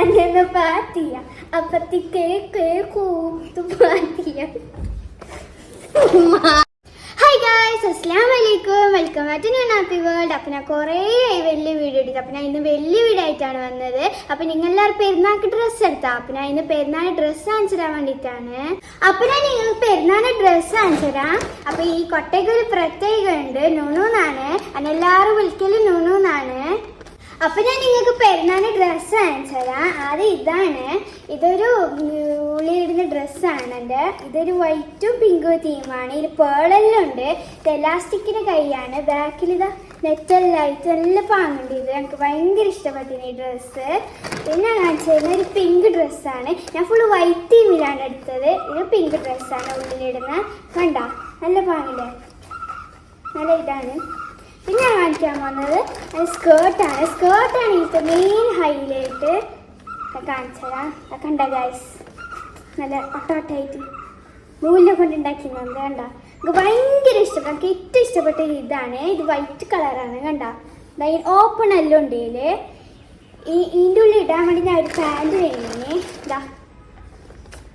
അങ്ങനെ പാത്തിയ. അപ്പത്തിക്കേ കൂത്തു പാത്തിയ. Hi guys അസ്സാം വലൈക്കും welcome back to happy world അപ്പം ഞാൻ കുറേ വലിയ വീഡിയോ എടുത്തു അപ്പം ഞാൻ ഇന്ന് വലിയ വീഡിയോ ആയിട്ടാണ് വന്നത്. അപ്പം നിങ്ങൾ എല്ലാവരും പെരുന്നാൾക്ക് ഡ്രസ്സ് എടുത്താൽ അപ്പം ഞാൻ ഇന്ന് പെരുന്നാൾ ഡ്രസ്സ് കാണിച്ചു തരാൻ വേണ്ടിയിട്ടാണ് അപ്പം ഞാൻ നിങ്ങൾ പെരുന്നാൾ ഡ്രസ്സ് കാണിച്ചു തരാം അപ്പം ഈ കൊട്ടയ്ക്ക് ഒരു പ്രത്യേകത ഉണ്ട് നുണുന്നാണ്. അതിനെല്ലാവരും വിളിക്കലും നുണുന്നാണ്. അപ്പൊ ഞാൻ നിങ്ങൾക്ക് പെരുന്നാളിന് ഡ്രസ്സ് അയച്ചതാ ആദ്യം ഇതാണ്. ഇതൊരു ഉള്ളിലിടുന്ന ഡ്രസ്സാണ് എന്റെ ഇതൊരു വൈറ്റും പിങ്കും തീമാണ് ഇതിൽ പേളെല്ലാം ഉണ്ട്. ഇത് കൈയാണ്. ബാക്കിൽ ഇതാ നെറ്റെല്ലായിട്ട് നല്ല പാങ്ങുണ്ട് ഇത് എനിക്ക് ഭയങ്കര ഇഷ്ടപ്പെട്ടിന് ഈ ഡ്രസ്സ് പിന്നെ കാണിച്ചു തരുന്ന ഒരു പിങ്ക് ഡ്രസ്സാണ് ഞാൻ ഫുള്ള് വൈറ്റ് തീമിലാണ് എടുത്തത്. ഇത് പിങ്ക് ഡ്രസ്സാണ് ഉള്ളിലിടുന്ന. കണ്ട? നല്ല പാങ്ങില്ലേ? നല്ല ഇതാണ്. പിന്നെ കാണിക്കാൻ പോകുന്നത് സ്കേർട്ടാണ് സ്കേർട്ടാണ് ഇതിന്റെ മെയിൻ ഹൈലൈറ്റ് കാണിച്ചതാ. കണ്ട ഗൈസ് നല്ല ഒട്ടോട്ടായിട്ട് നൂലിനെ കൊണ്ട് ഉണ്ടാക്കിയത് കണ്ട? എനിക്ക് ഭയങ്കര ഇഷ്ടപ്പെട്ടു എനിക്ക് ഏറ്റവും ഇഷ്ടപ്പെട്ട ഇതാണ്. ഇത് വൈറ്റ് കളറാണ് കണ്ട? ഓപ്പൺ എല്ലാം ഉണ്ട് ഇതിൽ ഈ ഇതിന്റെ ഉള്ളിൽ ഇടാൻ വേണ്ടി ഞാൻ ഒരു പാന്റ് വേണേ. ഇതാ.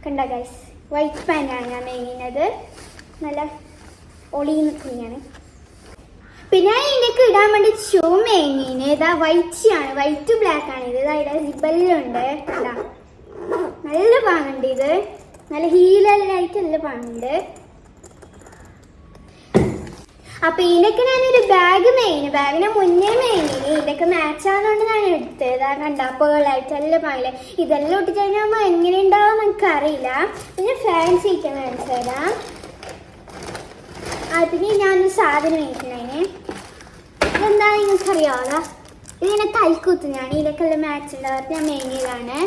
കണ്ട ഗൈസ് വൈറ്റ് പാന്റാണ് ഞാൻ വേങ്ങിയത് നല്ല ഒളിയിൽ നിൽക്കുന്നതാണ് പിന്നെ ഇതിലേക്ക് ഇടാൻ വേണ്ടി ഷൂ ഇതാ വൈറ്റ് ആണ്. വൈറ്റ് ബ്ലാക്ക് ആണ്. ഇത് ഇതാ സിബല്ലുണ്ട് ഇതാ. നല്ല പാങ്ങുണ്ട് ഇത്. നല്ല ഹീലെല്ലായിട്ട് നല്ല പാങ്ങുണ്ട്. അപ്പൊ ഇതിനൊക്കെ ഞാനൊരു ബാഗ് മേയിന് ബാഗിന് മുന്നേ മേയിന് ഇതൊക്കെ മാച്ച് ആവുന്നതുകൊണ്ട് ഞാൻ എടുത്തത്. ഇതാ കണ്ട? പേളായിട്ട് നല്ല പാങ്ങില്ല ഇതെല്ലാം ഇട്ടിട്ട് കഴിഞ്ഞാൽ എങ്ങനെ ഉണ്ടാവും എനിക്ക് അറിയില്ല പിന്നെ ഫാൻസി കാണിച്ചു തരാം. അതിന് ഞാനൊരു സാധനം മേടിക്കണേന് ഇതെന്താ നിങ്ങൾക്ക് അറിയാവോ ഇതിങ്ങനെ കൈക്കൂത്ത് ഞാൻ ഇതിലൊക്കെ മാച്ച് ഉണ്ടാവാത്ത ഞാൻ മേങ്ങിയതാണ്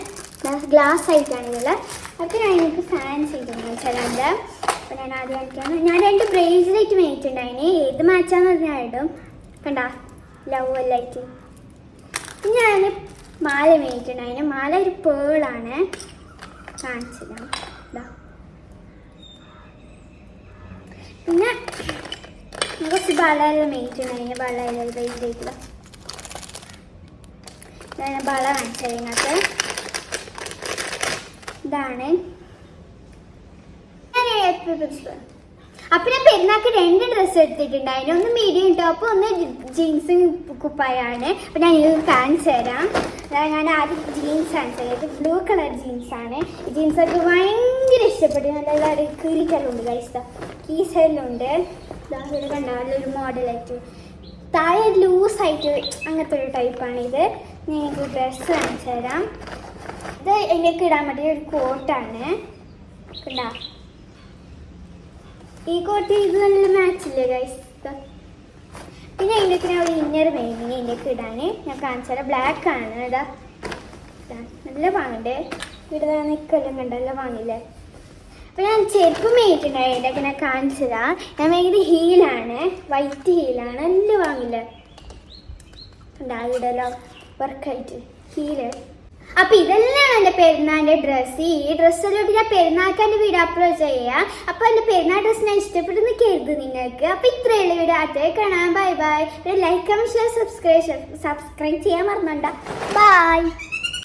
ഗ്ലാസ് ആയിട്ടാണ് ഇതിൽ അപ്പോൾ ഞാൻ എനിക്ക് ഫാൻ ചെയ്തിട്ടുണ്ട് ചിലണ്ട് അപ്പോൾ ഞാൻ ആദ്യം കളിക്കാണ് ഞാൻ രണ്ട് ബ്രേസ്ലെറ്റ് മേടിച്ചിട്ടുണ്ടായിന്. ഏത് മാച്ചാന്ന് ഞാൻ ഇടും. കണ്ട? ലവ് എല്ലായിട്ട് ഞാൻ മാല മേടിച്ചിട്ടുണ്ടായിന്. മാല ഒരു പേളാണ് കാണിച്ചതാണ് ഇതാ പിന്നെ കുറച്ച് ഞാൻ മേടിച്ചിട്ടുണ്ടായിരുന്നു വളയെല്ലാം വെയിലേക്കുള്ള ഞാൻ വള കാണിച്ചത് ഇതിനകത്ത് ഇതാണ് അപ്പൊ ഞാൻ പെരുന്നാൾക്ക് രണ്ട് ഡ്രസ്സ് എടുത്തിട്ടുണ്ടായിരുന്നു ഒന്ന് മീഡിയം ടോപ്പ് ഒന്ന് ജീൻസും കുപ്പായാണ്. അപ്പൊ ഞാൻ ഇത് കാണിച്ചു തരാം. ഞാൻ ആദ്യം ജീൻസ് കാണിച്ചു തരാം ബ്ലൂ കളർ ജീൻസ് ആണ്. ജീൻസ് ഒക്കെ ഭയങ്കര ഇഷ്ടപ്പെട്ടു. നല്ല കിളിക്കലുണ്ട് കൈസ കീസെല്ലുണ്ട് ഇവിടെ കണ്ട നല്ലൊരു മോഡലായിട്ട് താഴെ ലൂസായിട്ട് അങ്ങനത്തെ ഒരു ടൈപ്പാണ് ഇത് നിങ്ങൾക്ക് ഡ്രസ്സ് കാണിച്ചു തരാം. ഇത് എനിക്ക് ഇടാൻ പറ്റിയ ഒരു കോട്ടാണ് കണ്ടാ? ഈ കോട്ട് ഇത് നല്ല മാച്ചില്ലേ ഗൈസ് പിന്നെ ഇതിലേക്ക് ഞാൻ ഒരു ഇന്നർ വേണമെങ്കിൽ ഇതിലേക്ക് ഇടാൻ ഞാൻ കാണിച്ചു തരാം. ബ്ലാക്ക് ആണ്. ഇതാ, നല്ല വാങ്ങണ്ടേ ഇവിടെ നിൽക്കെല്ലാം കണ്ടല്ലോ വാങ്ങില്ലേ അപ്പൊ ഞാൻ ചെരുപ്പ് മേടിച്ചിട്ടുണ്ടായി ഇതിലേക്ക് ഞാൻ കാണിച്ചതാ. ഞാൻ മേടിയത് ഹീലാണ് വൈറ്റ് ഹീലാണ് എല്ലാം വാങ്ങില്ല. കണ്ടാ ഇവിടെല്ലോ വർക്കായിട്ട് ഹീൽ. അപ്പൊ ഇതെല്ലാം എന്റെ പെരുന്നാളിന്റെ ഡ്രസ്സ് ഈ ഡ്രസ്സിലോട്ട് ഞാൻ പെരുന്നാൾക്കാന്റെ വീഡിയോ അപ്ലോഡ് ചെയ്യാം. അപ്പൊ എന്റെ പെരുന്നാൾ ഡ്രസ്സ് ഞാൻ ഇഷ്ടപ്പെടുന്ന കരുത് നിങ്ങൾക്ക്. അപ്പൊ ഇത്രയുള്ള വീഡിയോ. അതേ കാണാം. Bye bye like comment share subscribe subscribe ചെയ്യാൻ മറന്നുണ്ടാ. ബൈ